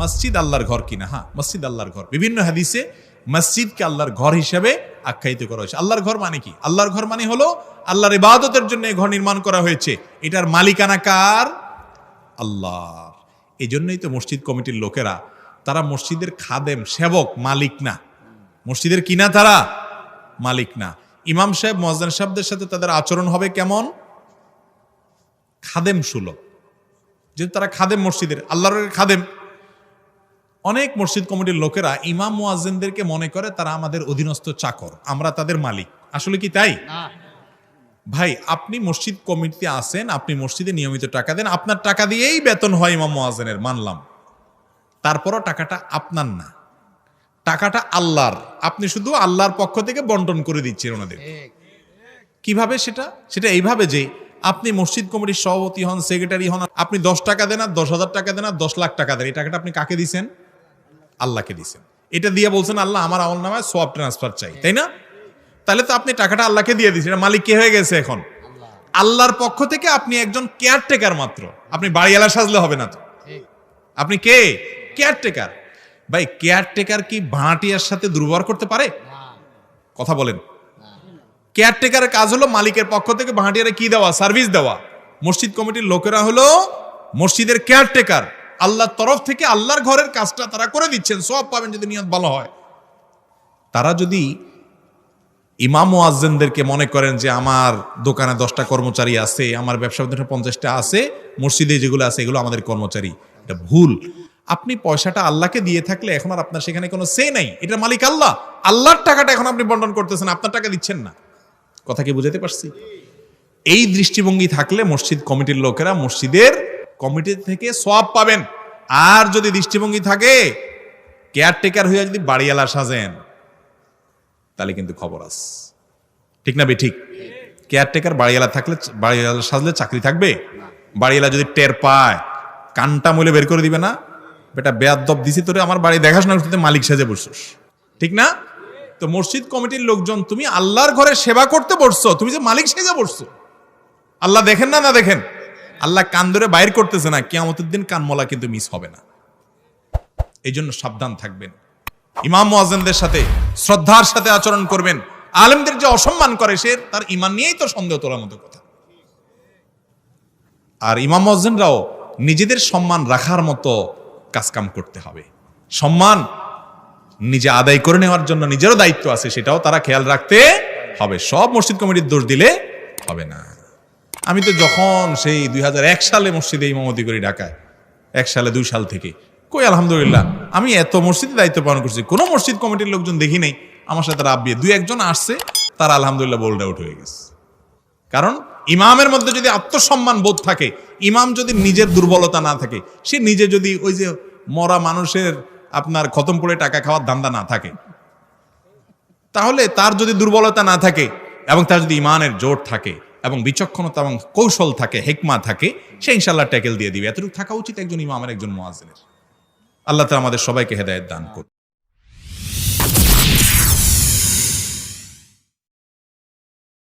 মসজিদ আল্লাহর ঘর কিনা? হ্যাঁ মসজিদ আল্লাহর ঘর। বিভিন্ন হাদিসে মসজিদকে আল্লাহর ঘর হিসেবে আখ্যায়িত করা হয়েছে। আল্লাহর ঘর মানে কি? আল্লাহর ঘর মানে হলো আল্লাহর ইবাদতের জন্য এই ঘর নির্মাণ করা হয়েছে। এটার মালিকানা কার? আল্লাহ এই জন্যই তো মসজিদ কমিটির লোকেরা, তারা মসজিদের খাদেম, সেবক, মালিক না। মসজিদের কিনা তারা? মালিক না। ইমাম সাহেব মজদান সাহেবদের সাথে তাদের আচরণ হবে কেমন? খাদেম সুলভ। যেহেতু তারা খাদেম মসজিদের, আল্লাহর খাদেম। অনেক মসজিদ কমিটির লোকেরা ইমাম মুয়াজ্জিনদেরকে মনে করে তারা আমাদের অধীনস্থ চাকর আমরা তাদের মালিক। আসলে কি তাই? ভাই আপনি মসজিদ কমিটিতে আসেন আপনি মসজিদে নিয়মিত টাকা দেন আপনার টাকা দিয়েই বেতন হয় ইমাম মুয়াজ্জিনের মানলাম। তারপরও টাকাটা আপনার না। টাকাটা আল্লাহর। আপনি শুধু আল্লাহর পক্ষ থেকে বন্টন করে দিচ্ছেন ওনাদের। কীভাবে সেটা? সেটা এইভাবে যে আপনি মসজিদ কমিটির সভাপতি হন সেক্রেটারি হন আপনি দশ টাকা দেন আর দশ হাজার টাকা দেন আর দশ লাখ টাকা দেন। এই টাকাটা আপনি কাকে দিছেন? আল্লাহকে দিয়েছেন। এটা দিয়ে বলছেন আল্লাহ আমার আমল নামায় সোয়াব ট্রান্সফার চাই। তাই না? তাহলে তো আপনি টাকাটা আল্লাহকে দিয়ে দিয়েছেন। মালিক কে হয়ে গেছে এখন? আল্লাহর পক্ষ থেকে আপনি একজন কেয়ারটেকার মাত্র। আপনি বাড়িওয়ালা সাজলে হবে না তো? আপনি কে? কেয়ারটেকার ভাই কেয়ারটেকার কি ভাড়াটিয়ার সাথে দুর্ব্যবহার করতে পারে? কথা বলেন। কেয়ারটেকারের কাজ হলো মালিকের পক্ষ থেকে ভাড়াটিয়ারে কি দেওয়া? সার্ভিস দেওয়া। মসজিদ কমিটির লোকেরা হলো মসজিদের কেয়ারটেকার আল্লাহর তরফ থেকে আল্লাহর ঘরের কাজটা তারা করে দিচ্ছেন সব পাবেন যদি নিয়ত ভালো হয়। তারা যদি ইমাম ওয়াজ্জেনদেরকে মনে করেন যে আমার দোকানে দশটা কর্মচারী আছে, আমার ব্যবসা পঞ্চাশটা আছে, মসজিদে যেগুলো আছে এগুলো আমাদের কর্মচারী, এটা ভুল। আপনি পয়সাটা আল্লাহকে দিয়ে থাকলে এখন আর আপনার সেখানে কোনো সে নাই, এটা মালিক আল্লাহ। আল্লাহর টাকাটা এখন আপনি বন্টন করতেছেন, আপনার টাকা দিচ্ছেন না। কথা কি বুঝাতে পারছি? এই দৃষ্টিভঙ্গি থাকলে মসজিদ কমিটির লোকেরা মসজিদের কমিটি থেকে সব পাবেন। আর যদি দৃষ্টিভঙ্গি থাকে কেয়ারটেকার হয়ে যদি বাড়িওয়ালা সাজেন, তাহলে কিন্তু খবর আস ঠিক না বে, ঠিক? কেয়ারটেকার বাড়িওয়ালা থাকলে, বাড়িওয়ালা সাজলে চাকরি থাকবে? বাড়িওয়ালা যদি টের পায়, কানটা মূলে বের করে দিবে না? বেটা, বেয়াদব দিছি তোরে, আমার বাড়ি দেখাশোনা করতে মালিক সাজে বসছিস। ঠিক না? তো মসজিদ কমিটির লোকজন, তুমি আল্লাহর ঘরে সেবা করতে বসছো, তুমি যে মালিক সেজে বসছো। আল্লাহ দেখেন না না দেখেন? আল্লাহ কান ধরে বাইর করতেছে না, কিয়ামতের দিন কানমলা কিন্তু মিস হবে না। এই জন্য সাবধান থাকবেন। ইমাম মুয়াজ্জিনদের সাথে, শ্রদ্ধার সাথে আচরণ করবেন। আলেমদের যে অসম্মান করে সে, তার ইমান নিয়েই তো সন্দেহ তোলার মতো কথা। আর ইমাম মুয়াজ্জিনরাও নিজেদের সম্মান রাখার মতো কাজকাম করতে হবে। সম্মান নিজে আদায় করে নেওয়ার জন্য নিজেরও দায়িত্ব আছে, সেটাও তারা খেয়াল রাখতে হবে। সব মসজিদ কমিটির দোষ দিলে হবে না। আমি তো যখন সেই দুই হাজার এক সালে মসজিদে ইমামতি করি ঢাকায়, এক সালে, দুই সাল থেকে, কই আলহামদুলিল্লাহ, আমি এত মসজিদে দায়িত্ব পালন করছি, কোনো মসজিদ কমিটির লোকজন দেখি নাই, আমার সাথে রাব্বিয়ে দুই একজন আসছে, তারা আলহামদুলিল্লাহ বোল্ড আউট হয়ে গেছে। কারণ ইমামের মধ্যে যদি আত্মসম্মান বোধ থাকে, ইমাম যদি নিজের দুর্বলতা না থাকে, সে নিজে যদি ওই যে মরা মানুষের আপনার খতম পড়ে টাকা খাওয়ার ধান্দা না থাকে, তাহলে তার যদি দুর্বলতা না থাকে এবং তার যদি ইমানের জোর থাকে এবং বিচক্ষণতা এবং কৌশল থাকে, হেকমা থাকে, সে ইনশাল্লাহ ট্যাকেল দিয়ে দিবে। এতটুকু থাকা উচিত একজন ইমামের একজন মোয়াজিনের আল্লাহ তালা আমাদের সবাইকে হেদায়ত দান করুন